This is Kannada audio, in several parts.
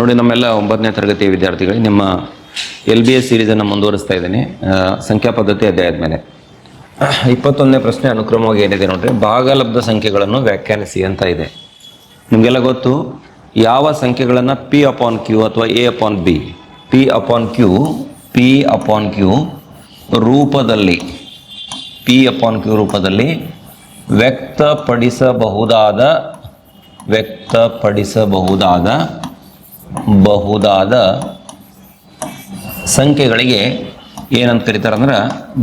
ನೋಡಿ, ನಮ್ಮೆಲ್ಲ ಒಂಬತ್ತನೇ ತರಗತಿ ವಿದ್ಯಾರ್ಥಿಗಳಿಗೆ ನಿಮ್ಮ ಎಲ್ ಬಿ ಎಸ್ ಸೀರೀಸನ್ನು ಮುಂದುವರಿಸ್ತಾ ಇದ್ದೀನಿ. ಸಂಖ್ಯಾ ಪದ್ಧತಿ ಅಧ್ಯಾಯದ ಮೇಲೆ. ಇಪ್ಪತ್ತೊಂದನೇ ಪ್ರಶ್ನೆ ಅನುಕ್ರಮವಾಗಿ ಏನಿದೆ ನೋಡ್ರಿ? ಭಾಗಲಬ್ಧ ಸಂಖ್ಯೆಗಳನ್ನು ವ್ಯಾಖ್ಯಾನಿಸಿ ಅಂತ ಇದೆ. ನಿಮಗೆಲ್ಲ ಗೊತ್ತು? ಯಾವ ಸಂಖ್ಯೆಗಳನ್ನು ಪಿ ಅಪಾನ್ ಕ್ಯೂ ಅಥವಾ A upon B P upon Q P upon Q ರೂಪದಲ್ಲಿ ಪಿ ಅಪಾನ್ ಕ್ಯೂ ರೂಪದಲ್ಲಿ ವ್ಯಕ್ತಪಡಿಸಬಹುದಾದ ವ್ಯಕ್ತಪಡಿಸಬಹುದಾದ ಬಹುದಾದ ಸಂಖ್ಯೆಗಳಿಗೆ ಏನಂತ ಕರೀತಾರೆ ಅಂದ್ರೆ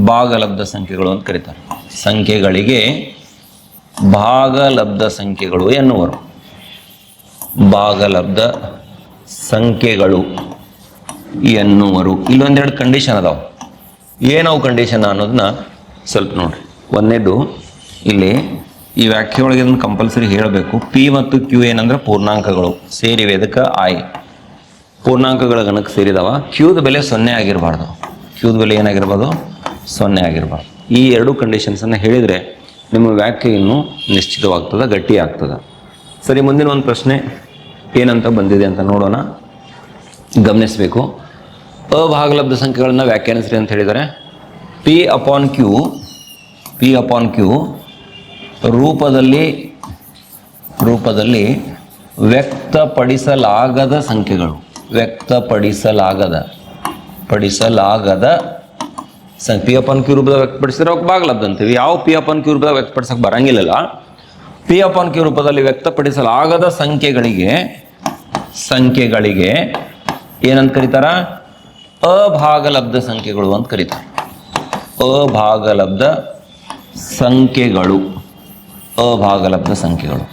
ಭಾಗಲಬ್ಧ ಸಂಖ್ಯೆಗಳು ಅಂತ ಕರೀತಾರೆ. ಸಂಖ್ಯೆಗಳಿಗೆ ಭಾಗಲಬ್ಧ ಸಂಖ್ಯೆಗಳು ಎನ್ನುವರು. ಭಾಗಲಬ್ಧ ಸಂಖ್ಯೆಗಳು ಎನ್ನುವರು. ಇಲ್ಲೊಂದೆರಡು ಕಂಡೀಷನ್ ಅದಾವೆ. ಏನವು ಕಂಡೀಷನ್ ಅನ್ನೋದನ್ನ ಸ್ವಲ್ಪ ನೋಡ್ರಿ. ಒಂದನೇದು ಇಲ್ಲಿ ಈ ವ್ಯಾಖ್ಯೆ ಒಳಗೆ ಕಂಪಲ್ಸರಿ ಹೇಳಬೇಕು. ಪಿ ಮತ್ತು ಕ್ಯೂ ಏನಂದ್ರೆ ಪೂರ್ಣಾಂಕಗಳು. ಸೇರಿವೆ ಅದಕ್ಕೆ ಐ ಪೂರ್ಣಾಂಕಗಳ ಗಣಕ್ಕೆ ಸೇರಿದವ. ಕ್ಯೂದ ಬೆಲೆ ಸೊನ್ನೆ ಆಗಿರಬಾರ್ದು. ಕ್ಯೂದ ಬೆಲೆ ಏನಾಗಿರ್ಬೋದು? ಸೊನ್ನೆ ಆಗಿರಬಾರ್ದು. ಈ ಎರಡು ಕಂಡೀಷನ್ಸನ್ನು ಹೇಳಿದರೆ ನಿಮ್ಮ ವ್ಯಾಖ್ಯೆ ಇನ್ನೂ ನಿಶ್ಚಿತವಾಗ್ತದೆ, ಗಟ್ಟಿ ಆಗ್ತದೆ. ಸರಿ, ಮುಂದಿನ ಒಂದು ಪ್ರಶ್ನೆ ಏನಂತ ಬಂದಿದೆ ಅಂತ ನೋಡೋಣ. ಗಮನಿಸಬೇಕು. ಅಭಾಗಲಬ್ಧ ಸಂಖ್ಯೆಗಳನ್ನು ವ್ಯಾಖ್ಯಾನಿಸ್ರಿ ಅಂತ ಹೇಳಿದರೆ P upon Q P upon Q ರೂಪದಲ್ಲಿ ರೂಪದಲ್ಲಿ ವ್ಯಕ್ತಪಡಿಸಲಾಗದ ಸಂಖ್ಯೆಗಳು. ವ್ಯಕ್ತಪಡಿಸಲಾಗದ, ಪಡಿಸಲಾಗದ ಸಂ ಪಿ ಅನ್ ಕ್ಯೂ ರೂಪದಾಗ ವ್ಯಕ್ತಪಡಿಸಿದ್ರೆ ಅವ್ಕೆ ಭಾಗಲಬ್ಧ ಅಂತೀವಿ ಯಾವ ಪಿ ಅಪಾನ್ ಕ್ಯೂ ರೂಪದಾಗ ವ್ಯಕ್ತಪಡಿಸಕ್ಕೆ ಬರಂಗಿಲ್ಲಲ್ಲ. ಪಿ ಅಪಾನ್ ಕ್ಯೂ ರೂಪದಲ್ಲಿ ವ್ಯಕ್ತಪಡಿಸಲಾಗದ ಸಂಖ್ಯೆಗಳಿಗೆ ಸಂಖ್ಯೆಗಳಿಗೆ ಏನಂತ ಕರೀತಾರ? ಅಭಾಗಲಬ್ಧ ಸಂಖ್ಯೆಗಳು ಅಂತ ಕರೀತಾರೆ. ಅಭಾಗಲಬ್ಧ ಸಂಖ್ಯೆಗಳು. ಅಭಾಗಲಬ್ಧ ಸಂಖ್ಯೆಗಳು.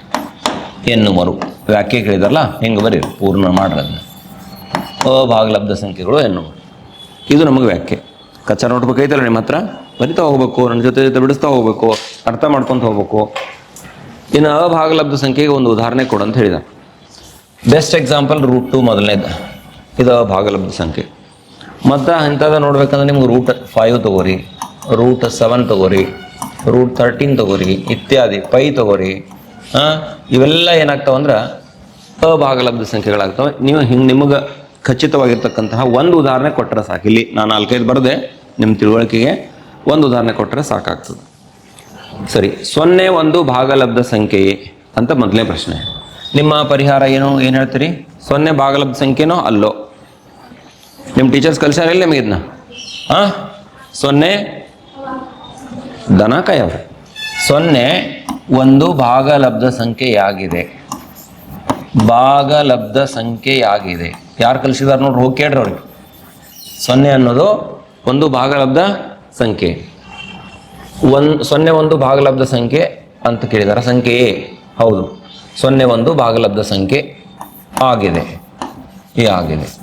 ಎನ್ನುವರು. ವ್ಯಾಖ್ಯೆ ಕೇಳಿದಾರಲ್ಲ? ಹೆಂಗೆ ಬರೀ ಪೂರ್ಣ ಮಾಡ್ರಿ ಅಭಾಗಲಬ್ಧ ಸಂಖ್ಯೆಗಳು ಎನ್ನುವ ಇದು ನಮಗೆ ವ್ಯಾಖ್ಯೆ. ಕಚ್ಚಾ ನೋಟ್ಬುಕ್ ಐತಲ್ಲ ನಿಮ್ಮ ಹತ್ರ? ಬರಿತಾ ಹೋಗ್ಬೇಕು ನನ್ನ ಜೊತೆ ಜೊತೆ ಬಿಡಿಸ್ತಾ ಹೋಗ್ಬೇಕು, ಅರ್ಥ ಮಾಡ್ಕೊತ ಹೋಗ್ಬೇಕು. ಇನ್ನು ಅಭಾಗಲಬ್ಧ ಸಂಖ್ಯೆಗೆ ಒಂದು ಉದಾಹರಣೆ ಕೊಡು ಅಂತ ಹೇಳಿದ. ಬೆಸ್ಟ್ ಎಕ್ಸಾಂಪಲ್ ರೂಟ್ ಟು ಮೊದಲನೇದು. ಇದು ಅಭಾಗಲಬ್ಧ ಸಂಖ್ಯೆ. ಮತ್ತು ಇಂಥದ್ದು ನೋಡ್ಬೇಕಂದ್ರೆ ನಿಮ್ಗೆ ರೂಟ್ ಫೈವ್ ತಗೋರಿ ರೂಟ್ ಸೆವೆನ್ ತಗೋರಿ ರೂಟ್ ತರ್ಟೀನ್ ತಗೋರಿ, ಇತ್ಯಾದಿ, ಪೈ ತಗೋರಿ ಇವೆಲ್ಲ ಏನಾಗ್ತಾವಂದ್ರೆ ಅಭಾಗಲಬ್ಧ ಸಂಖ್ಯೆಗಳಾಗ್ತವೆ. ನೀವು ಹಿಂಗೆ ನಿಮಗೆ ಖಚಿತವಾಗಿರ್ತಕ್ಕಂತಹ ಒಂದು ಉದಾಹರಣೆ ಕೊಟ್ಟರೆ ಸಾಕು. ಇಲ್ಲಿ ನಾನು ನಾಲ್ಕೈದು ಬರದೆ ನಿಮ್ಮ ತಿಳುವಳಿಕೆಗೆ ಒಂದು ಉದಾಹರಣೆ ಕೊಟ್ಟರೆ ಸಾಕಾಗ್ತದೆ. ಸರಿ, ಸೊನ್ನೆ ಒಂದು ಭಾಗಲಬ್ಧ ಸಂಖ್ಯೆಯೇ ಅಂತ ಮೊದಲನೇ ಪ್ರಶ್ನೆ. ನಿಮ್ಮ ಪರಿಹಾರ ಏನು ಏನು ಹೇಳ್ತೀರಿ? ಸೊನ್ನೆ ಭಾಗಲಬ್ಧ ಸಂಖ್ಯೆನೋ ಅಲ್ಲೋ? ನಿಮ್ಮ ಟೀಚರ್ಸ್ ಕಲ್ಸ್ಯಾರಿಲ್ಲ ನಿಮಗೆ ಇದನ್ನ? ಹಾಂ ಸೊನ್ನೆ ದನ ಸೊನ್ನೆ ಒಂದು ಭಾಗಲಬ್ಧ ಸಂಖ್ಯೆಯಾಗಿದೆ. ಭಾಗಲಬ್ಧ ಸಂಖ್ಯೆಯಾಗಿದೆ. ಯಾರು ಕಲಿಸಿದಾರ ನೋಡ್ರಿ, ಹೋಗಿ ಕೇಳ್ರಿ ಅವ್ರಿಗೆ. ಸೊನ್ನೆ ಅನ್ನೋದು ಒಂದು ಭಾಗಲಬ್ಧ ಸಂಖ್ಯೆ. ಒಂದು ಸೊನ್ನೆ ಒಂದು ಭಾಗಲಬ್ಧ ಸಂಖ್ಯೆ ಅಂತ ಕೇಳಿದಾರ, ಸಂಖ್ಯೆ ಎ. ಹೌದು. ಸೊನ್ನೆ ಒಂದು ಭಾಗಲಬ್ಧ ಸಂಖ್ಯೆ ಆಗಿದೆ. ಎ ಆಗಿದೆ.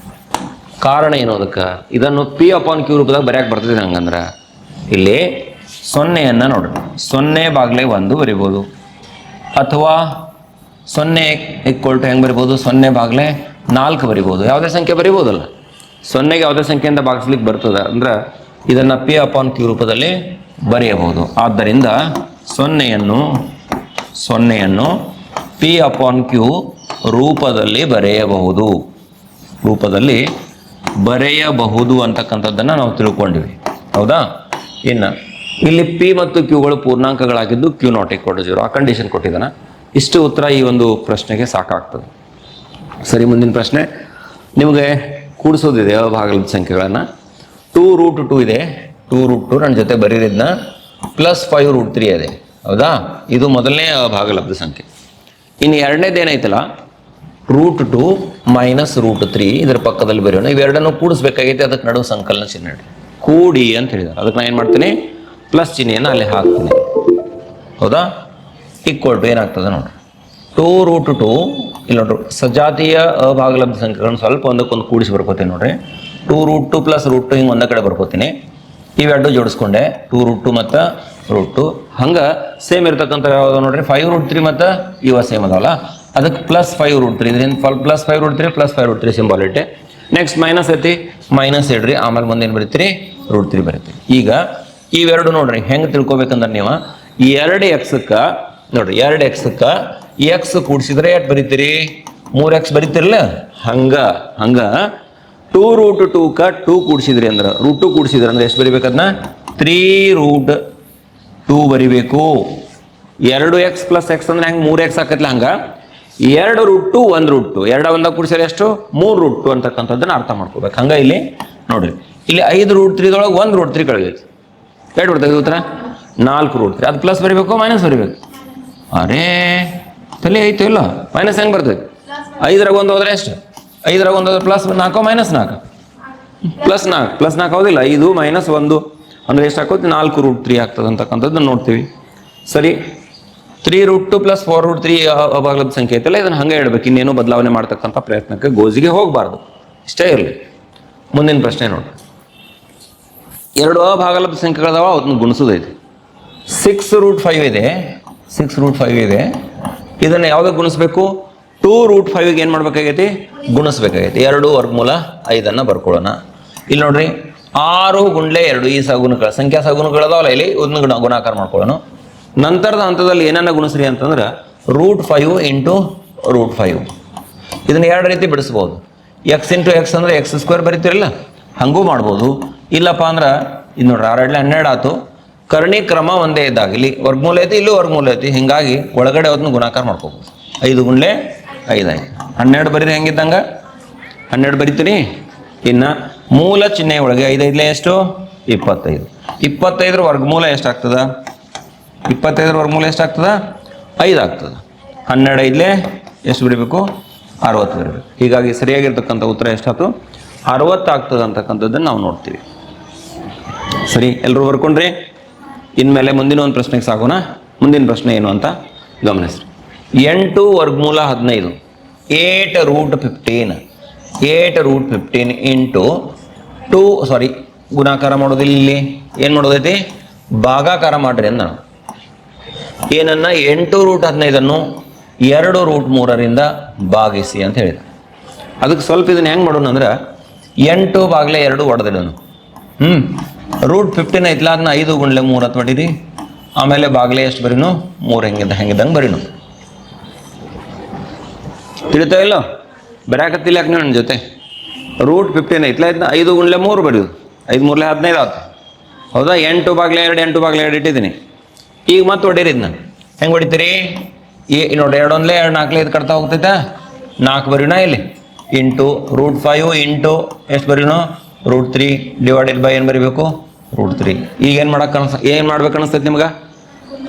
ಕಾರಣ ಏನು ಅದಕ್ಕೆ? ಇದನ್ನು ಪಿ ಅಪಾನ್ ಕ್ಯೂ ರೂಪದಾಗ ಬರೆಯಕ್ಕೆ ಬರ್ತದೆ ಹಂಗಂದ್ರೆ. ಇಲ್ಲಿ ಸೊನ್ನೆಯನ್ನು ನೋಡ್ರಿ. ಸೊನ್ನೆ ಬಾಗ್ಲೆ ಒಂದು ಬರಿಬೋದು. ಅಥವಾ ಸೊನ್ನೆ ಇಕ್ವಲ್ ಟು ಹೆಂಗೆ ಬರಿಬೋದು? ಸೊನ್ನೆ ಬಾಗ್ಲೆ ನಾಲ್ಕು ಬರಿಬೋದು. ಯಾವುದೇ ಸಂಖ್ಯೆ ಬರಿಬೋದಲ್ಲ. ಸೊನ್ನೆಗೆ ಯಾವುದೇ ಸಂಖ್ಯೆಯಿಂದ ಭಾಗಿಸ್ಲಿಕ್ಕೆ ಬರ್ತದೆ ಅಂದ್ರೆ ಇದನ್ನು ಪಿ ಅಪಾನ್ ಕ್ಯೂ ರೂಪದಲ್ಲಿ ಬರೆಯಬಹುದು. ಆದ್ದರಿಂದ ಸೊನ್ನೆಯನ್ನು ಸೊನ್ನೆಯನ್ನು ಪಿ ಅಪಾನ್ ಕ್ಯೂ ರೂಪದಲ್ಲಿ ಬರೆಯಬಹುದು. ರೂಪದಲ್ಲಿ ಬರೆಯಬಹುದು ಅಂತಕ್ಕಂಥದ್ದನ್ನು ನಾವು ತಿಳ್ಕೊಂಡಿವಿ. ಹೌದಾ? ಇನ್ನು ಇಲ್ಲಿ ಪಿ ಮತ್ತು ಕ್ಯೂಗಳು ಪೂರ್ಣಾಂಕಗಳಾಗಿದ್ದು ಕ್ಯೂ ನಾಟ್ ಈಕ್ವಲ್ ಜೀರೋ ಆ ಕಂಡೀಷನ್ ಕೊಟ್ಟಿದ್ದಾನೆ. ಇಷ್ಟು ಉತ್ತರ ಈ ಒಂದು ಪ್ರಶ್ನೆಗೆ ಸಾಕಾಗ್ತದೆ. ಸರಿ, ಮುಂದಿನ ಪ್ರಶ್ನೆ. ನಿಮಗೆ ಕೂಡಿಸೋದಿದೆ ಅಭಾಗಲಬ್ಧ ಸಂಖ್ಯೆಗಳನ್ನು? ಟೂ ರೂಟ್ ಟು ಇದೆ. ಟೂ ರೂಟ್ ಟು ನನ್ನ ಜೊತೆ ಬರೀರಿದ್ನ ಪ್ಲಸ್ ಫೈವ್ ರೂಟ್ ತ್ರೀ ಇದೆ. ಹೌದಾ? ಇದು ಮೊದಲನೇ ಭಾಗಲಬ್ಧ ಸಂಖ್ಯೆ. ಇನ್ನು ಎರಡನೇದು ಏನೈತಲ್ಲ root two minus root three ಇದರ ಪಕ್ಕದಲ್ಲಿ ಬರೆಯೋಣ. ಇವೆರಡನ್ನು ಕೂಡಿಸ್ಬೇಕಾಗೈತೆ, ಅದಕ್ಕೆ ನಡುವೆ ಸಂಕಲನ ಚಿಹ್ನೆ. ಕೂಡಿ ಅಂತ ಹೇಳಿದ್ದಾರೆ ಅದಕ್ಕೆ ನಾನು ಏನು ಮಾಡ್ತೀನಿ? ಪ್ಲಸ್ ಚಿಹ್ನೆಯನ್ನು ಅಲ್ಲಿ ಹಾಕ್ತೀನಿ. ಹೌದಾ? ಈಕ್ವಲ್ ಟು ಏನಾಗ್ತದೆ ನೋಡ್ರಿ. ಟೂ ರೂಟ್ ಟು, ಇಲ್ಲಿ ನೋಡ್ರಿ, ಸಜಾತಿಯ ಅಭಾಗಲಬ್ಧ ಸಂಖ್ಯೆಗಳನ್ನು ಸ್ವಲ್ಪ ಒಂದಕ್ಕೊಂದು ಕೂಡಿಸಿ ಬರ್ಕೋತೀನಿ ನೋಡ್ರಿ. Two root two plus root two ಹಿಂಗೆ ಒಂದೇ ಕಡೆ ಬರ್ಕೋತೀನಿ. ಇವೆರಡು ಜೋಡಿಸ್ಕೊಂಡೆ, ಟೂ ರೂಟ್ ಟು ಮತ್ತು ರೂಟ್ ಟು. ಹಂಗೆ ಸೇಮ್ ಇರ್ತಕ್ಕಂಥ ಯಾವ್ದು ನೋಡ್ರಿ, ಫೈವ್ ರೂಟ್ ತ್ರೀ ಮತ್ತು ಇವ ಸೇಮ್ ಅದಾವಲ್ಲ? ಅದಕ್ಕೆ ಪ್ಲಸ್ ಫೈವ್ ರೂಟ್ ತ್ರೀ, ಇದರಿಂದ ಫಲ್ plus five root three, plus five root three symbol ಇಟ್ಟೆ. ನೆಕ್ಸ್ಟ್ ಮೈನಸ್ ಐತಿ, ಮೈನಸ್ ಇಡ್ರಿ, ಆಮೇಲೆ ಮುಂದೆ ಏನು ಬರೀತೀರಿ? Root three ಬರೀತೀರಿ. ಈಗ ಇವೆರಡು ನೋಡ್ರಿ, ಹೆಂಗೆ ತಿಳ್ಕೊಬೇಕಂದ್ರೆ ನೀವು ಎರಡು ಎಕ್ಸಕ್ಕೆ ನೋಡ್ರಿ, ಎರಡು ಎಕ್ಸಕ್ಕೆ ಎಕ್ಸ್ ಕೂಡಿಸಿದ್ರೆ ಎಷ್ಟು ಬರೀತೀರಿ? ಮೂರ್ ಎಕ್ಸ್ ಬರೀತಿರಲ್ಲ? ಹಂಗ ಹಂಗ. ಟೂ ರೂಟ್ ಟೂ ಕ ಟೂ ಕೂಡಿಸಿದ್ರಿ ಅಂದ್ರೆ ರೂಟ್ ಟೂ ಕೂಡಿಸಿದ್ರೆ ಅಂದ್ರೆ ಎಷ್ಟು ಬರಿಬೇಕದನ್ನ ತ್ರೀ ರೂಟ್ ಟೂ ಬರಿಬೇಕು. ಎರಡು ಎಕ್ಸ್ ಪ್ಲಸ್ ಎಕ್ಸ್ ಅಂದ್ರೆ ಹೆಂಗೆ ಮೂರು ಎಕ್ಸ್ ಆಕತ್ಲ ಹಂಗ? ಎರಡು ರೂಟ್ ಟು ಒಂದು ರೂಟ್ ಟು ಎರಡ ಒಂದ ಕೂಡಿಸಿದ್ರೆ ಎಷ್ಟು? ಮೂರು ರೂಟ್ ಟು ಅಂತಕ್ಕಂಥದ್ದನ್ನ ಅರ್ಥ ಮಾಡ್ಕೋಬೇಕು. ಹಂಗ ಇಲ್ಲಿ ನೋಡ್ರಿ. ಇಲ್ಲಿ ಐದು ರೂಟ್ ತ್ರೀದೊಳಗೆ ಒಂದು ರೂಟ್ ತ್ರೀ ಕಳೆದೈತಿ. ಎರಡು ಬರ್ತದೆ ಉತ್ತರ? ನಾಲ್ಕು ರೂಟ್ ತ್ರೀ ಅದು ಪ್ಲಸ್ ಬರಿಬೇಕು ಮೈನಸ್ ಬರಿಬೇಕು? ಅರೇ ತಲೆ ಐತೆ ಇಲ್ಲ? ಮೈನಸ್ ಹೆಂಗೆ ಬರ್ತದೆ? ಐದರಾಗ ಒಂದು ಹೋದ್ರೆ ಎಷ್ಟು? ಐದರಾಗ ಒಂದು ಹೋದ್ರೆ ಪ್ಲಸ್ ನಾಲ್ಕು ಮೈನಸ್ ನಾಲ್ಕು? ಪ್ಲಸ್ ನಾಲ್ಕು ಪ್ಲಸ್ ನಾಲ್ಕು ಹೌದಿಲ್ಲ? ಐದು ಮೈನಸ್ ಒಂದು. ಅಂದ್ರೆ ಎಷ್ಟು ಹಾಕೋದು? ನಾಲ್ಕು ರೂಟ್ ತ್ರೀ ಆಗ್ತದೆ ಅಂತಕ್ಕಂಥದ್ದನ್ನ ನೋಡ್ತೀವಿ. ಸರಿ. Three root two plus four root three ಅಭಾಗದ ಸಂಖ್ಯೆ ಐತಲ್ಲ? ಇದನ್ನು ಹಂಗೆ ಇಡಬೇಕು ಇನ್ನೇನು ಬದಲಾವಣೆ ಮಾಡ್ತಕ್ಕಂಥ ಪ್ರಯತ್ನಕ್ಕೆ ಗೋಜಿಗೆ ಹೋಗಬಾರ್ದು. ಇಷ್ಟೇ ಇರಲಿ. ಮುಂದಿನ ಪ್ರಶ್ನೆ ನೋಡಿ. ಎರಡು ಅಭಾಗಲಬ್ಧ ಸಂಖ್ಯೆಗಳದಾವ ಅವನ್ನ ಗುಣಿಸೋದೈತಿ. ಸಿಕ್ಸ್ ರೂಟ್ ಫೈವ್ ಇದೆ. ಸಿಕ್ಸ್ ರೂಟ್ ಫೈವ್ ಇದೆ. ಇದನ್ನು ಯಾವುದಕ್ಕೆ ಗುಣಿಸ್ಬೇಕು? ಟೂ ರೂಟ್ ಫೈವ್ಗೆ ಏನು ಮಾಡ್ಬೇಕಾಗೈತಿ? ಗುಣಿಸ್ಬೇಕಾಗೈತಿ. ಎರಡು ವರ್ಗಮೂಲ ಐದನ್ನು ಬರ್ಕೊಳ್ಳೋಣ. ಇಲ್ಲಿ ನೋಡ್ರಿ, ಆರು ಗುಂಡ್ಲೆ ಎರಡು ಈ ಸಗುಣಗಳ ಸಂಖ್ಯಾ ಸಗುಣಗಳದಾವಲ್ಲ ಇಲ್ಲಿ? ಒಂದು ಗುಣ ಗುಣಾಕಾರ ಮಾಡ್ಕೊಳ್ಳೋಣ. ನಂತರದ ಹಂತದಲ್ಲಿ ಏನನ್ನ ಗುಣಿಸ್ರಿ ಅಂತಂದ್ರೆ root five into root five ಇದನ್ನು ಎರಡು ರೀತಿ ಬಿಡಿಸ್ಬೋದು. ಎಕ್ಸ್ ಇಂಟು ಎಕ್ಸ್ ಅಂದ್ರೆ ಎಕ್ಸ್ ಸ್ಕ್ವೇರ್ ಬರೀತಿರಲ್ಲ? ಹಂಗೂ ಮಾಡ್ಬೋದು. ಇಲ್ಲಪ್ಪ ಅಂದ್ರೆ, ಇದು ನೋಡ್ರಿ ಆರಡ್ಲೆ ಹನ್ನೆರಡು ಆತು ಕರ್ಣಿ ಕ್ರಮ ಒಂದೇ ಇದ್ದಾಗ, ಇಲ್ಲಿ ವರ್ಗಮೂಲ ಐತಿ, ಇಲ್ಲೂ ವರ್ಗಮೂಲ ಐತಿ. ಹಿಂಗಾಗಿ ಒಳಗಡೆ ಅದನ್ನ ಗುಣಾಕಾರ ಮಾಡ್ಕೋಬೋದು. ಐದು ಗುಂಡ್ಲೆ ಐದಾಯ್ತು ಹನ್ನೆರಡು ಬರೀರಿ ಹೆಂಗಿದ್ದಂಗ? ಹನ್ನೆರಡು ಬರೀತೀರಿ? ಇನ್ನು ಮೂಲ ಚಿಹ್ನೆ ಒಳಗೆ ಐದೈದಲೇ ಎಷ್ಟು? ಇಪ್ಪತ್ತೈದು. ಇಪ್ಪತ್ತೈದರ ವರ್ಗಮೂಲ ಎಷ್ಟಾಗ್ತದ? ಇಪ್ಪತ್ತೈದರ ವರ್ಗಮೂಲ ಎಷ್ಟಾಗ್ತದ? ಐದು ಆಗ್ತದೆ. ಹನ್ನೆರಡು ಐದಲೇ ಎಷ್ಟು ಬಿಡಬೇಕು? ಅರವತ್ತು ಬರಬೇಕು ಹೀಗಾಗಿ ಸರಿಯಾಗಿರ್ತಕ್ಕಂಥ ಉತ್ತರ ಎಷ್ಟಾಯ್ತು ಅರವತ್ತು ಆಗ್ತದೆ ಅಂತಕ್ಕಂಥದ್ದನ್ನು ನಾವು ನೋಡ್ತೀವಿ. ಸರಿ ಎಲ್ಲರೂ ಬರ್ಕೊಂಡ್ರಿ. ಇನ್ಮೇಲೆ ಮುಂದಿನ ಒಂದು ಪ್ರಶ್ನೆಗೆ ಸಾಗೋಣ. ಮುಂದಿನ ಪ್ರಶ್ನೆ ಏನು ಅಂತ ಗಮನಿಸ್ರಿ. ಎಂಟು ವರ್ಗಮೂಲ ಹದಿನೈದು. Eight root fifteen. Eight root fifteen into two, sorry, ಗುಣಾಕಾರ ಮಾಡೋದಿಲ್ಲ ಇಲ್ಲಿ. ಏನು ಮಾಡೋದೈತಿ ಭಾಗಾಕಾರ ಮಾಡ್ರಿ ಅಂದ ಏನನ್ನ? ಎಂಟು ರೂಟ್ ಹದಿನೈದನ್ನು ಎರಡು ರೂಟ್ ಮೂರರಿಂದ ಭಾಗಿಸಿ ಅಂತ ಹೇಳಿದ. ಅದಕ್ಕೆ ಸ್ವಲ್ಪ ಇದನ್ನು ಹೆಂಗೆ ಮಾಡೋಣ ಅಂದ್ರೆ ಎಂಟು ಬಾಗ್ಲೆ ಎರಡು ಒಡೆದಿಡೋನು ಹ್ಞೂ ರೂಟ್ ಫಿಫ್ಟೀನ್ ಅದನ್ನ ಐದು ಗುಂಡ್ಲೆ ಮೂರು ಹತ್ತು ಮಾಡಿರಿ. ಆಮೇಲೆ ಬಾಗಿಲೆ ಎಷ್ಟು ಬರೀನು? ಮೂರು ಹೆಂಗಿದ್ದ ಹೆಂಗಿದ್ದಂಗೆ ಬರೀನು. ತಿಳಿತಾ ಇಲ್ಲ? ಬರಾಕತ್ತಿಲ್ಲ ಯಾಕೆ ನನ್ನ ಜೊತೆ? ರೂಟ್ ಫಿಫ್ಟೀನ್ ಐತ್ಲ ಇದನ್ನ ಐದು ಗುಂಡ್ಲೆ ಮೂರು ಬರೀದು. ಐದು ಮೂರ್ಲೆ ಹದಿನೈದು ಆಯ್ತು ಹೌದಾ? ಎಂಟು ಬಾಗಿಲೆ ಎರಡು, ಎಂಟು ಬಾಗಿಲೆ ಎರಡು ಇಟ್ಟಿದ್ದೀನಿ. ಈಗ ಮತ್ತೆ ಹೊಡೀರಿ ಇದನ್ನ ಹೆಂಗೆ ಹೊಡಿತೀರಿ ಈ ನೋಡಿ ಎರಡು ಒಂದ್ಲೆ ಎರಡು ನಾಲ್ಕಲೆ ಇದು ಕಟ್ತಾ ಹೋಗ್ತೈತಾ? ನಾಲ್ಕು ಬರೀನಾ ಇಲ್ಲಿ? ಇಂಟು ರೂಟ್ ಫೈವ್ ಇಂಟು ಎಷ್ಟು ಬರೀನು? ರೂಟ್ ತ್ರೀ ಡಿವೈಡೆಡ್ ಬೈ ಏನು ಬರೀಬೇಕು? ರೂಟ್ ತ್ರೀ ಈಗ ಏನು ಮಾಡೋಕೆ ಕಾಣಿಸ್, ಏನು ಮಾಡ್ಬೇಕು ಅನಿಸ್ತೈತಿ ನಿಮ್ಗೆ?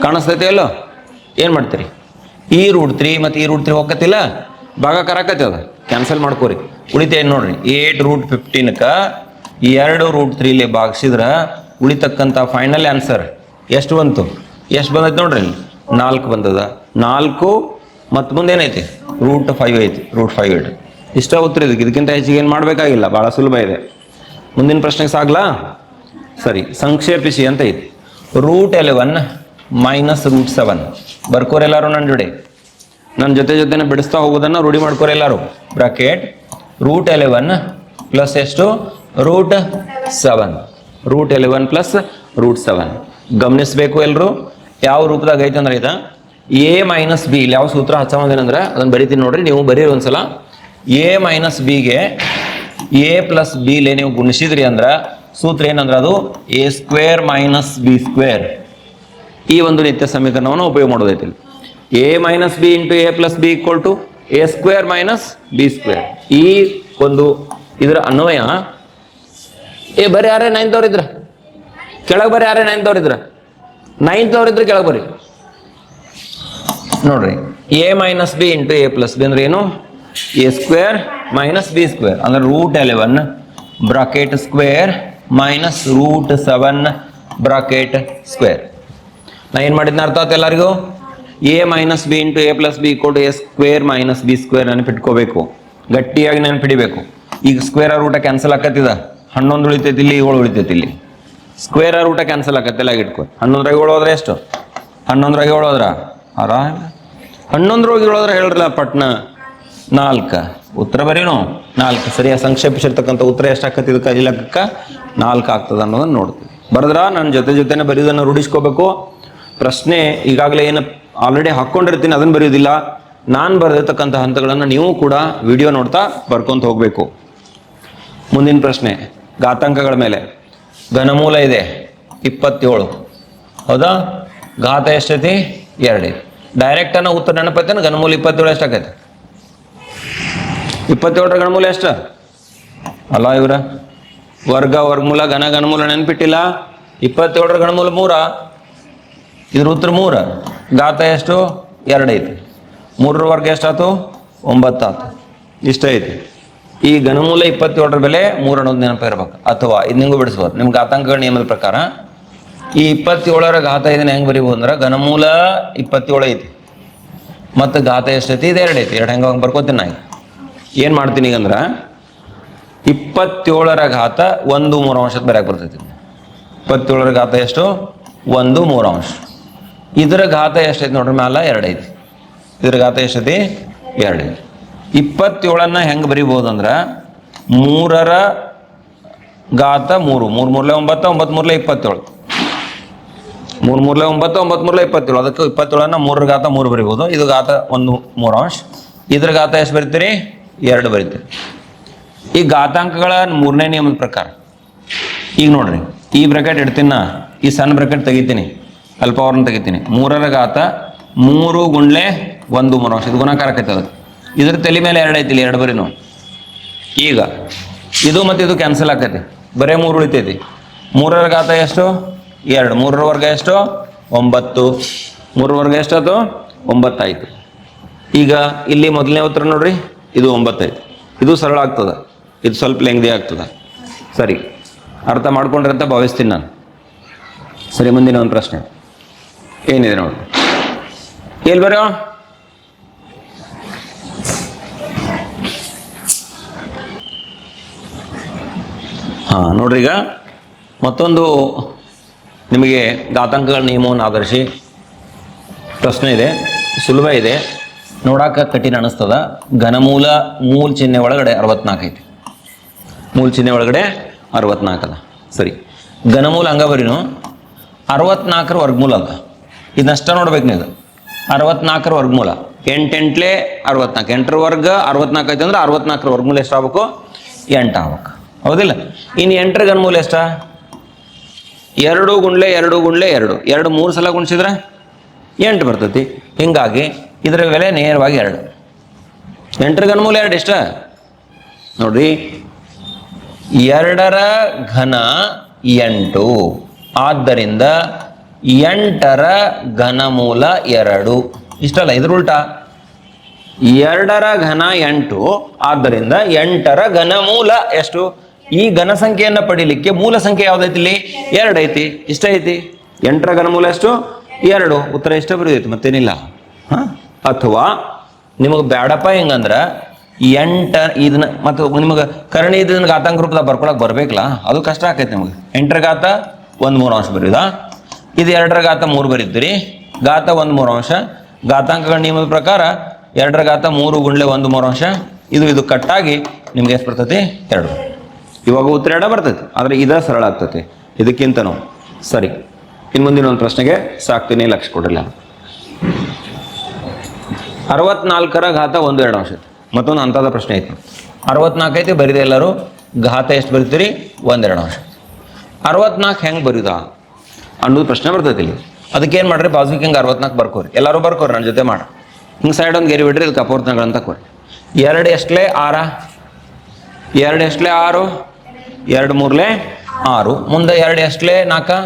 ಕಾಣಿಸ್ತೈತಿ ಅಲ್ಲೋ ಏನು ಮಾಡ್ತೀರಿ? ಈ ರೂಟ್ ತ್ರೀ ಮತ್ತು ಈ ರೂಟ್ ತ್ರೀ ಹೋಗತ್ತಿಲ್ಲ ಭಾಗ ಕರಾಕತ್ತಿ ಅದು. ಕ್ಯಾನ್ಸಲ್ ಮಾಡ್ಕೋರಿ. ಉಳಿತೇನು ನೋಡ್ರಿ? ಏಟ್ ರೂಟ್ ಫಿಫ್ಟೀನ್ಕ ಎರಡು ರೂಟ್ ತ್ರೀಲಿ ಭಾಗಿಸಿದ್ರೆ ಉಳಿತಕ್ಕಂಥ ಫೈನಲ್ ಆನ್ಸರ್ ಎಷ್ಟು ಬಂತು? ಎಷ್ಟು ಬಂದೈತೆ ನೋಡ್ರಿ ನಾಲ್ಕು ಬಂದದ. ನಾಲ್ಕು ಮತ್ತು ಮುಂದೆ ಏನೈತಿ? ರೂಟ್ ಫೈವ್ ಐತಿ. ರೂಟ್ ಫೈವ್ ಏಟ್ ಇಷ್ಟ ಉತ್ತರ ಇದಕ್ಕೆ. ಇದಕ್ಕಿಂತ ಹೆಚ್ಚಿಗೆ ಏನು ಮಾಡಬೇಕಾಗಿಲ್ಲ. ಭಾಳ ಸುಲಭ ಇದೆ. ಮುಂದಿನ ಪ್ರಶ್ನೆಗೆ ಸಾಗ್ಲಾ? ಸರಿ, ಸಂಕ್ಷೇಪಿಸಿ ಅಂತ ಇದೆ. Root eleven minus root seven ಬರ್ಕೋರೆಲ್ಲಾರು ನನ್ನ ಜೊಡೆ? ನನ್ನ ಜೊತೆ ಜೊತೆನೆ ಬಿಡಿಸ್ತಾ ಹೋಗೋದನ್ನು ರೂಢಿ ಮಾಡ್ಕೋರೆಲ್ಲಾರು ಬ್ರಾಕೆಟ್ ರೂಟ್ ಎಲೆವನ್ ಪ್ಲಸ್ ಎಷ್ಟು? Root seven root eleven plus root seven ಗಮನಿಸಬೇಕು ಎಲ್ಲರೂ ಯಾವ ರೂಪದಾಗ ಐತೆ ಅಂದ್ರೆ ಆಯ್ತಾ ಎ ಮೈನಸ್ ಬಿ ಇಲ್ಲಿ ಯಾವ ಸೂತ್ರ ಹಚ್ಚೋದೇನಂದ್ರೆ ಅದನ್ನು ಬರಿತೀನಿ ನೋಡ್ರಿ, ನೀವು ಬರೀರಿ ಒಂದ್ಸಲ. ಎ ಮೈನಸ್ ಬಿಗೆ ಎ ಪ್ಲಸ್ ಬಿ ಲೇ ನೀವು ಗುಣಿಸಿದ್ರಿ ಅಂದ್ರೆ ಸೂತ್ರ ಏನಂದ್ರೆ ಅದು A square minus B square ಈ ಒಂದು ನಿತ್ಯ ಸಮೀಕರಣವನ್ನು ಉಪಯೋಗ ಮಾಡೋದೈತಿ A minus B into A plus B equal to A square minus B square ಈ ಒಂದು ಇದರ ಅನ್ವಯ, ಏ ಬರೀ ಯಾರೇ ನೈನ್ತವ್ರು ಇದ್ರ? ಕೆಳಗೆ ಬರೀ ಯಾರೇ ನೈನ್ ಅವ್ರ ಇದ್ರ? ನೈನ್ತ್ ಅವ್ರ ಇದ್ರೆ ಕೆಳಗೆ ಬರ್ರಿ. ನೋಡ್ರಿ A minus B into A plus B ಅಂದ್ರೆ ಏನು? A square minus B square ಅಂದ್ರೆ root eleven bracket square minus root seven bracket square ನಾ ಏನು ಮಾಡಿದ್ನ ಅರ್ಥ ಆಯ್ತು ಎಲ್ಲರಿಗೂ? A minus B into A plus B equal to A square minus B square ನೆನಪಿಟ್ಕೋಬೇಕು. ಗಟ್ಟಿಯಾಗಿ ನೆನಪಿಡಿಬೇಕು. ಈಗ ಸ್ಕ್ವೇರ್ ರೂಟ ಕ್ಯಾನ್ಸಲ್ ಆಕತ್ತಿದ? ಹನ್ನೊಂದು ಉಳಿತೈತಿ ಇಲ್ಲಿ, ಏಳು ಉಳಿತೈತಿ ಇಲ್ಲಿ. ಸ್ಕ್ವೇರ್ ರೂಟ ಕ್ಯಾನ್ಸಲ್ ಆಕತ್ತಿಲ್ಲ ಇಟ್ಕೊ ಹನ್ನೊಂದ್ರಾಗ ಏಳು ಹೋದ್ರೆ ಎಷ್ಟು? ಹನ್ನೊಂದ್ರಾಗ ಏಳು ಹೋದ್ರ? ಅರ ಹನ್ನೊಂದ್ರಾಗ ಏಳು ಹೋದ್ರೆ ಹೇಳ್ರಲ್ಲ ಪಟ್ನ. ನಾಲ್ಕು. ಉತ್ತರ ಬರೀನು ನಾಲ್ಕು. ಸರಿಯಾಗಿ ಸಂಕ್ಷೇಪಿಸಿರ್ತಕ್ಕಂಥ ಉತ್ತರ ಎಷ್ಟಾಗತ್ತೆ ಇದಕ್ಕೆ? ಈ ಲೆಕ್ಕಕ್ಕೆ ನಾಲ್ಕು ಆಗ್ತದೆ ಅನ್ನೋದನ್ನು ನೋಡ್ತೀವಿ. ಬರೆದ್ರ? ನನ್ನ ಜೊತೆ ಜೊತೆನೆ ಬರೆಯೋದನ್ನು ರೂಢಿಸ್ಕೋಬೇಕು. ಪ್ರಶ್ನೆ ಈಗಾಗಲೇ ಏನು ಆಲ್ರೆಡಿ ಹಾಕ್ಕೊಂಡಿರ್ತೀನಿ, ಅದನ್ನು ಬರೆಯೋದಿಲ್ಲ. ನಾನು ಬರೆದಿರ್ತಕ್ಕಂಥ ಹಂತಗಳನ್ನು ನೀವು ಕೂಡ ವಿಡಿಯೋ ನೋಡ್ತಾ ಬರ್ಕೊಂತ ಹೋಗಬೇಕು. ಮುಂದಿನ ಪ್ರಶ್ನೆ. ಘಾತಾಂಕಗಳ ಮೇಲೆ. ಘನಮೂಲ ಇದೆ. ಇಪ್ಪತ್ತೇಳು. ಹೌದಾ? ಘಾತ ಎಷ್ಟೈತಿ? ಎರಡು. ಡೈರೆಕ್ಟ್ ಅನ್ನೋ ಉತ್ತರ ನೆನಪೈತೇನು ಘನಮೂಲ ಇಪ್ಪತ್ತೇಳು ಎಷ್ಟಾಗೈತೆ? ಇಪ್ಪತ್ತೇಳರ ಗಣಮೂಲ ಎಷ್ಟು? ಅಲ್ಲ ಇವ್ರ. ವರ್ಗ ವರ್ಗಮೂಲ ಘನ ಘನಮೂಲ ನೆನ್ಪಿಟ್ಟಿಲ್ಲ. ಇಪ್ಪತ್ತೇಳರ ಗಣಮೂಲ ಮೂರ. ಇದ್ರ ಉತ್ತರ ಮೂರ. ಗಾತ ಎಷ್ಟು? ಎರಡೈತಿ ಮೂರರ ವರ್ಗ ಎಷ್ಟಾಯ್ತು ಒಂಬತ್ತಾತು. ಇಷ್ಟ ಐತಿ. ಈ ಘನಮೂಲ ಇಪ್ಪತ್ತೇಳರ ಬೆಲೆ ಮೂರ ಅನ್ನೋದು ನೆನಪಿರ್ಬೇಕು ಅಥವಾ ಇದು ನಿಂಗೂ ಬಿಡಿಸ್ಬೋದು. ನಿಮ್ಗೆ ಆತಂಕ ನಿಯಮದ ಪ್ರಕಾರ ಈ ಇಪ್ಪತ್ತೇಳರ ಘಾತ ಇದನ್ನ ಹೆಂಗೆ ಬರಿಬೋದು ಅಂದ್ರೆ ಘನಮೂಲ ಇಪ್ಪತ್ತೇಳು ಐತಿ. ಮತ್ತು ಘಾತ ಎಷ್ಟೈತಿ? ಇದು ಎರಡೈತಿ ಎರಡು ಹೆಂಗೆ ಬರ್ಕೋತೀನಿ ನಾ ಏನು ಮಾಡ್ತೀನಿ ಈಗ ಅಂದ್ರೆ ಇಪ್ಪತ್ತೇಳರ ಘಾತ ಒಂದು ಮೂರು ಅಂಶದ ಬರೆಯಕ್ಕೆ ಬರ್ತೈತಿ. ಇಪ್ಪತ್ತೇಳರ ಘಾತ ಎಷ್ಟು? ಒಂದು ಮೂರು ಅಂಶ. ಇದರ ಘಾತ ಎಷ್ಟೈತಿ ನೋಡ್ರಿ ಮ್ಯಾಲ ಎರಡೈತಿ ಇದರ ಘಾತ ಎಷ್ಟೈತಿ? ಎರಡೈತಿ ಇಪ್ಪತ್ತೇಳನ್ನು ಹೆಂಗೆ ಬರಿಬೋದು ಅಂದ್ರೆ ಮೂರರ ಘಾತ ಮೂರು. ಮೂರು ಮೂರಲೆ ಒಂಬತ್ತು ಒಂಬತ್ತು ಮೂರಲೆ ಇಪ್ಪತ್ತೇಳು. ಮೂರು ಮೂರಲೆ ಒಂಬತ್ತು ಒಂಬತ್ತು ಮೂರಲೆ ಇಪ್ಪತ್ತೇಳು. ಅದಕ್ಕೆ ಇಪ್ಪತ್ತೇಳನ್ನು ಮೂರರ ಘಾತ ಮೂರು ಬರಿಬೋದು. ಇದು ಘಾತ ಒಂದು ಮೂರು ಅಂಶ. ಇದ್ರ ಘಾತ ಎಷ್ಟು ಬರಿತೀರಿ? ಎರಡು ಬರೀತೀನಿ ಈ ಘಾತಾಂಕಗಳ ಮೂರನೇ ನಿಯಮದ ಪ್ರಕಾರ, ಈಗ ನೋಡ್ರಿ, ಈ ಬ್ರಾಕೆಟ್ ಇಡ್ತೀನಿ, ಈ ಸಣ್ಣ ಬ್ರಾಕೆಟ್ ತೆಗಿತೀನಿ ಅಲ್ಪವರ್ನ ತೆಗಿತೀನಿ. ಮೂರರ ಘಾತ ಮೂರು ಗುಂಡ್ಲೆ ಒಂದು ಮೂರು ಅಂಶ ಇದು ಗುಣಾಕಾರ ಅದು. ಇದ್ರ ತಲೆ ಮೇಲೆ ಎರಡು ಐತಿಲ್ಲ ಎರಡು ಬರೀ ಈಗ, ಇದು ಮತ್ತು ಇದು ಕ್ಯಾನ್ಸಲ್ ಆಕೈತಿ. ಬರೇ ಮೂರು ಉಳಿತೈತಿ. ಮೂರರ ಘಾತ ಎಷ್ಟು? ಎರಡು. ಮೂರರ ವರ್ಗ ಎಷ್ಟು? ಒಂಬತ್ತು. ಮೂರರ ವರ್ಗ ಎಷ್ಟಾಯ್ತು ಒಂಬತ್ತಾಯ್ತು. ಈಗ ಇಲ್ಲಿ ಮೊದಲನೇ ಉತ್ತರ ನೋಡ್ರಿ. ಇದು ಒಂಬತ್ತೈದು ಇದು ಸರಳ ಆಗ್ತದೆ. ಇದು ಸ್ವಲ್ಪ ಲೆಂಗ್ದಿ ಆಗ್ತದೆ. ಸರಿ. ಅರ್ಥ ಮಾಡ್ಕೊಂಡ್ರೆ ಅಂತ ಭಾವಿಸ್ತೀನಿ ನಾನು. ಸರಿ, ಮುಂದಿನ ಒಂದು ಪ್ರಶ್ನೆ. ಏನಿದೆ ನೋಡಿ. ಎಲ್ಲಿ ಬರೋ? ಹಾಂ, ನೋಡ್ರಿ ಈಗ. ಮತ್ತೊಂದು ನಿಮಗೆ ಘಾತಾಂಕಗಳ ನಿಯಮವನ್ನು ಆಧರಿಸಿ ಪ್ರಶ್ನೆ ಇದೆ. ಸುಲಭ ಇದೆ. ನೋಡಾಕ ಕಠಿಣ ಅನಿಸ್ತದ. ಘನಮೂಲ ಮೂಲ ಚಿಹ್ನೆ ಒಳಗಡೆ ಅರವತ್ನಾಲ್ಕು ಐತಿ. ಮೂಲ ಚಿಹ್ನೆ ಒಳಗಡೆ ಅರವತ್ನಾಲ್ಕು ಅದ. ಸರಿ. ಘನಮೂಲ ಹಂಗ ಬರೀನು. ಅರವತ್ನಾಲ್ಕರ ವರ್ಗಮೂಲ ಅದ. ಇದನ್ನಷ್ಟ ನೋಡ್ಬೇಕು ನೀವು. ಅರವತ್ನಾಲ್ಕರ ವರ್ಗಮೂಲ. ಎಂಟೆಂಟ್ಲೆ ಅರವತ್ನಾಲ್ಕು. ಎಂಟರ ವರ್ಗ ಅರವತ್ನಾಲ್ಕು ಐತೆ ಅಂದ್ರೆ ಅರವತ್ನಾಲ್ಕರ ವರ್ಗಮೂಲ ಎಷ್ಟು ಆಗ್ಬೇಕು? ಎಂಟು ಆಗ್ಬೇಕು. ಹೌದಿಲ್ಲ? ಇನ್ನು ಎಂಟರ ಘನಮೂಲ ಎಷ್ಟ? ಎರಡು ಗುಂಡ್ಲೆ ಎರಡು ಗುಂಡ್ಲೆ ಎರಡು. ಎರಡು ಮೂರು ಸಲ ಗುಣಿಸಿದ್ರೆ ಎಂಟು ಬರ್ತೈತಿ. ಹಿಂಗಾಗಿ ಇದರ ಬೆಲೆ ನೇರವಾಗಿ ಎರಡು. ಎಂಟರ ಘನಮೂಲ ಎರಡು ಎಷ್ಟ? ನೋಡ್ರಿ. ಎರಡರ ಘನ ಎಂಟು. ಆದ್ದರಿಂದ ಎಂಟರ ಘನಮೂಲ ಎರಡು. ಇಷ್ಟಲ್ಲ, ಇದ್ರ ಉಲ್ಟಾ. ಎರಡರ ಘನ ಎಂಟು, ಆದ್ದರಿಂದ ಎಂಟರ ಘನಮೂಲ ಎಷ್ಟು? ಈ ಘನ ಸಂಖ್ಯೆಯನ್ನು ಪಡೀಲಿಕ್ಕೆ ಮೂಲ ಸಂಖ್ಯೆ ಯಾವ್ದೈತಿ ಇಲ್ಲಿ? ಎರಡು ಐತಿ. ಇಷ್ಟ ಐತಿ? ಎಂಟರ ಘನಮೂಲ ಎಷ್ಟು? ಎರಡು. ಉತ್ತರ ಇಷ್ಟ ಬರೀತೈತಿ ಮತ್ತೇನಿಲ್ಲ. ಹ? ಅಥವಾ ನಿಮಗೆ ಬೇಡಪ್ಪ ಹೆಂಗಂದ್ರೆ ಎಂಟ ಇದನ್ನ ಮತ್ತು ನಿಮಗೆ ಕರ್ಣಿ ಇದನ್ನ ಘಾತಾಂಕ ರೂಪದಾಗ ಬರ್ಕೊಳಕ್ ಬರ್ಬೇಕಲ್ಲ, ಅದು ಕಷ್ಟ ಆಕೈತಿ ನಿಮಗೆ. ಎಂಟರ ಘಾತ ಒಂದು ಮೂರು ಅಂಶ ಬರೀದ? ಇದು ಎರಡರ ಘಾತ ಮೂರು ಬರೀತೀರಿ. ಘಾತ ಒಂದು ಮೂರು ಅಂಶ. ಘಾತಾಂಕಗಳ ನಿಯಮದ ಪ್ರಕಾರ ಎರಡರ ಘಾತ ಮೂರು ಗುಂಡ್ಲೆ ಒಂದು ಮೂರು ಅಂಶ. ಇದು ಇದು ಕಟ್ಟಾಗಿ ನಿಮ್ಗೆ ಎಷ್ಟು ಬರ್ತೈತಿ? ಎರಡು. ಇವಾಗ ಉತ್ತರ ಎರಡ ಬರ್ತೈತಿ, ಆದರೆ ಇದ ಸರಳ ಆಗ್ತೈತಿ. ಇದಕ್ಕಿಂತನೂ ಸರಿ. ಇನ್ನು ಮುಂದಿನ ಒಂದು ಪ್ರಶ್ನೆಗೆ ಸಾಕ್ತೀನಿ, ಲಕ್ಷ ಕೊಡಲಿಲ್ಲ ಅರವತ್ನಾಲ್ಕರ ಘಾತ ಒಂದು, ಎರಡು ಅಂಶ ಮತ್ತೊಂದು ಅಂಥದ ಪ್ರಶ್ನೆ ಐತಿ ಅರವತ್ನಾಲ್ಕು ಐತಿ, ಬರೀದೆ ಎಲ್ಲರೂ. ಘಾತ ಎಷ್ಟು ಬರೀತೀರಿ? ಒಂದೆರಡು ಅಂಶ ಅರವತ್ನಾಲ್ಕು ಹೆಂಗೆ ಬರೀದ? ಅನ್ನೋದು ಪ್ರಶ್ನೆ ಬರ್ತೈತಿ ಇಲ್ಲಿ. ಅದಕ್ಕೆ ಏನು ಮಾಡ್ರಿ? ಬಾಜುಕ್ ಹಿಂಗೆ ಅರವತ್ನಾಲ್ಕು ಬರ್ಕೋರಿ. ಎಲ್ಲರೂ ಬರ್ಕೋರಿ ನನ್ನ ಜೊತೆ ಮಾಡಿ. ಹಿಂಗೆ ಸೈಡ್ ಒಂದು ಗೆರಿ ಬಿಡ್ರಿ ಇದು ಕಪೂರ್ತನಗಳಂತ ಕೋರಿ. ಎರಡು ಎಷ್ಟಲೇ? ಆರ. ಎರಡು ಎಷ್ಟಲೇ? ಆರು. ಎರಡು ಮೂರ್ಲೆ? ಆರು. ಮುಂದೆ ಎರಡು ಎಷ್ಟಲೇ? ನಾಲ್ಕು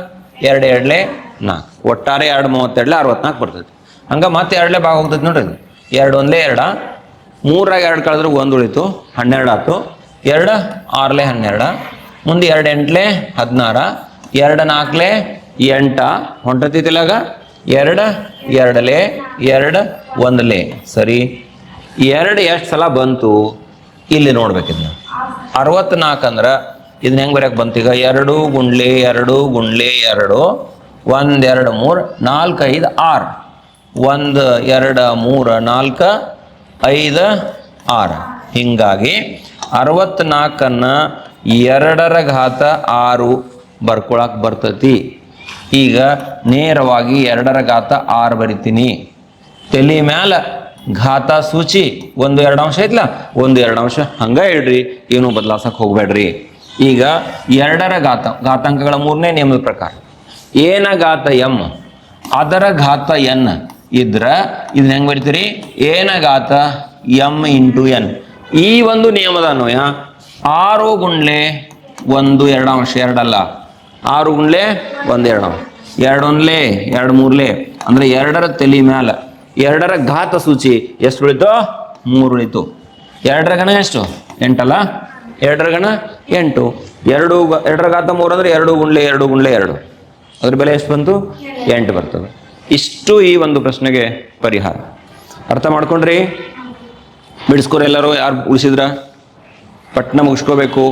ಎರಡು ಎರಡ್ಲೆ? ನಾಲ್ಕು. ಒಟ್ಟಾರೆ ಎರಡು ಮೂವತ್ತೆರಡ್ಲೆ ಅರವತ್ನಾಲ್ಕು ಬರ್ತೈತಿ. ಹಂಗೆ ಮತ್ತೆ ಎರಡ್ಲೆ ಭಾಗ ಹೋಗ್ತೈತಿ ನೋಡ್ರಿ. ಎರಡು ಒಂದೇ ಎರಡ. ಮೂರಾಗ ಎರಡು ಕಳೆದ್ರೆ ಒಂದು ಉಳಿತು, ಹನ್ನೆರಡು ಆಯ್ತು. ಎರಡು, ಆರ್ಲೆ ಹನ್ನೆರಡು. ಮುಂದೆ ಎರಡು ಎಂಟ್ಲೆ ಹದಿನಾರ. ಎರಡು ನಾಲ್ಕಲೆ ಎಂಟ. ಹೊಂಟತಿತ್ತಿಲಾಗ ಎರಡು, ಎರಡಲೆ, ಎರಡು ಒಂದಲೆ. ಸರಿ. ಎರಡು ಎಷ್ಟು ಸಲ ಬಂತು? ಇಲ್ಲಿ ನೋಡ್ಬೇಕಿದ್ನ ಅರವತ್ನಾಲ್ಕು ಅಂದ್ರೆ ಇದನ್ನ ಹೆಂಗೆ ಬರೆಯಕ್ಕೆ ಬಂತೀಗ? ಎರಡು ಗುಂಡ್ಲೆ ಎರಡು ಗುಂಡ್ಲೆ ಎರಡು. ಒಂದು, ಎರಡು, ಮೂರು, ನಾಲ್ಕು, ಐದು, ಆರು. ಒಂದು, ಎರಡು, ಮೂರು, ನಾಲ್ಕು, ಐದು, ಆರು. ಹೀಗಾಗಿ ಅರವತ್ನಾಲ್ಕನ್ನು ಎರಡರ ಘಾತ ಆರು ಬರ್ಕೊಳಕ್ಕೆ ಬರ್ತೈತಿ. ಈಗ ನೇರವಾಗಿ ಎರಡರ ಘಾತ ಆರು ಬರಿತೀನಿ. ತಲೆ ಮ್ಯಾಲ ಘಾತ ಸೂಚಿ, ಒಂದು, ಎರಡು ಅಂಶ ಐತ್ಲ? ಒಂದು, ಎರಡು ಅಂಶ. ಹಂಗೆ ಇಡ್ರಿ ಏನು ಬದಲಾಸಕ್ಕೆ ಹೋಗ್ಬೇಡ್ರಿ. ಈಗ ಎರಡರ ಘಾತ, ಘಾತಾಂಕಗಳ ಮೂರನೇ ನಿಯಮದ ಪ್ರಕಾರ. ಏನ ಘಾತ ಎಂ? ಅದರ ಘಾತ ಎನ್. ಇದ್ರ. ಇದನ್ನ ಹೆಂಗ್ ಬರಿತೀರಿ? ಏನ ಘಾತ ಎಂ ಇಂಟು ಎನ್. ಈ ಒಂದು ನಿಯಮದ ಅನ್ವಯ ಆರು ಗುಂಡ್ಲೆ ಒಂದು ಎರಡು ಅಂಶ ಎರಡಲ್ಲ. ಆರು ಗುಂಡ್ಲೆ ಒಂದು ಎರಡು ಅಂಶ ಎರಡೊಂದ್ಲೆ, ಎರಡು ಮೂರ್ಲೆ. ಅಂದ್ರೆ ಎರಡರ ತಲೆ ಮ್ಯಾಲ. ಎರಡರ ಘಾತ ಸೂಚಿ ಎಷ್ಟು ಉಳಿತು? ಮೂರು ಉಳಿತು. ಎರಡರ ಗಣ ಎಷ್ಟು? ಎಂಟಲ್ಲ. ಎರಡರ ಗಣ ಎಂಟು. ಎರಡು ಎರಡರ ಘಾತ ಮೂರು ಅಂದ್ರೆ ಎರಡು ಗುಂಡ್ಲೆ ಎರಡು ಗುಂಡ್ಲೆ ಎರಡು. ಅದ್ರ ಬೆಲೆ ಎಷ್ಟು ಬಂತು? ಎಂಟು ಬರ್ತದೆ. ಇಷ್ಟು ಈ ಒಂದು ಪ್ರಶ್ನೆಗೆ ಪರಿಹಾರ. ಅರ್ಥ ಮಾಡ್ಕೊಂಡ್ರಿ? ಬಿಡಿಸ್ಕೊರಿ ಎಲ್ಲರೂ, ಯಾರು ಉಳಿಸಿದ್ರ? ಪಟ್ನ ಮುಗಿಸ್ಕೋಬೇಕು.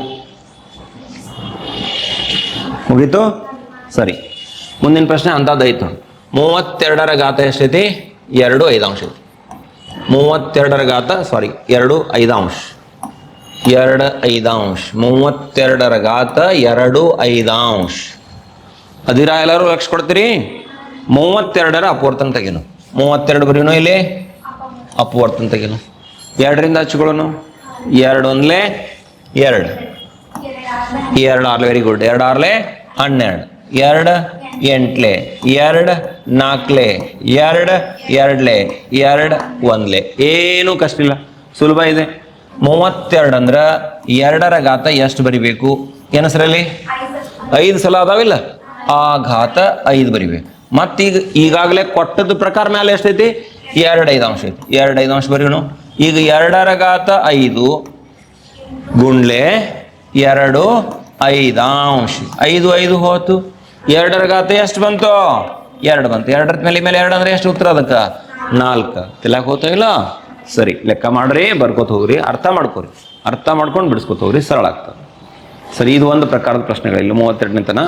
ಮುಗೀತು? ಸರಿ. ಮುಂದಿನ ಪ್ರಶ್ನೆ ಅಂಥದ್ದಾಯಿತು ಮೂವತ್ತೆರಡರ ಗಾತ ಎಷ್ಟೈತಿ ಎರಡು ಐದಾಂಶ ಐತಿ. ಮೂವತ್ತೆರಡರ ಗಾತ ಸಾರಿ ಎರಡು ಐದಾಂಶ. ಎರಡು ಐದಾಂಶ. ಮೂವತ್ತೆರಡರ ಗಾತ ಎರಡು ಐದಾಂಶ. ಅದಿರ ಎಲ್ಲರೂ ಲಕ್ಷ ಕೊಡ್ತೀರಿ? ಮೂವತ್ತೆರಡರ ಅಪವರ್ತನ ತೆಗೆನು ಮೂವತ್ತೆರಡು ಬರೀನು ಇಲ್ಲಿ ಅಪವರ್ತನ ತೆಗೆನು ಎರಡರಿಂದ ಹಚ್ಕೊಳ್ಳೋನು ಎರಡು ಒಂದ್ಲೆ ಎರಡು. ಎರಡು ಆರ್ಲೆ ವೆರಿ ಗುಡ್ ಎರಡು ಆರ್ಲೆ ಹನ್ನೆರಡು. ಎರಡು ಎಂಟ್ಲೆ, ಎರಡು ನಾಲ್ಕಲೆ, ಎರಡು ಎರಡ್ಲೆ, ಎರಡು ಒಂದ್ಲೆ. ಏನು ಕಷ್ಟ ಇಲ್ಲ. ಸುಲಭ ಇದೆ. ಮೂವತ್ತೆರಡು ಅಂದ್ರೆ ಎರಡರ ಘಾತ ಎಷ್ಟು ಬರಿಬೇಕು? ಏನಸರಲ್ಲಿ ಐದು ಸಲ ಅದಾವಿಲ್ಲ ಆ ಘಾತ ಐದು ಬರಿಬೇಕು. ಮತ್ತೀಗ ಈಗಾಗಲೇ ಕೊಟ್ಟದ ಪ್ರಕಾರ ಮೇಲೆ ಎಷ್ಟೈತಿ? ಎರಡು ಐದು ಅಂಶ ಐತಿ. ಎರಡು ಐದು ಅಂಶ ಬರೀನು. ಈಗ ಎರಡರ ಘಾತ ಐದು ಗುಂಡ್ಲೆ ಎರಡು ಐದಾಂಶ. ಐದು ಐದು ಹೋತು. ಎರಡರ ಘಾತ ಎಷ್ಟು ಬಂತು? ಎರಡು ಬಂತು. ಎರಡರ ಮೇಲೆ ಮೇಲೆ ಎರಡು ಅಂದ್ರೆ ಎಷ್ಟು ಉತ್ತರ ಅದಕ್ಕೆ? ನಾಲ್ಕು. ತಿಲಾಕ್ ಇಲ್ಲ? ಸರಿ, ಲೆಕ್ಕ ಮಾಡ್ರಿ, ಬರ್ಕೋತ ಹೋಗ್ರಿ, ಅರ್ಥ ಮಾಡ್ಕೋರಿ. ಅರ್ಥ ಮಾಡ್ಕೊಂಡು ಬಿಡಿಸ್ಕೊತ ಹೋಗ್ರಿ, ಸರಳ ಆಗ್ತದೆ. ಸರಿ, ಇದು ಒಂದು ಪ್ರಕಾರದ ಪ್ರಶ್ನೆಗಳಿಲ್ಲ. ಮೂವತ್ತೆರಡನೇ ತನ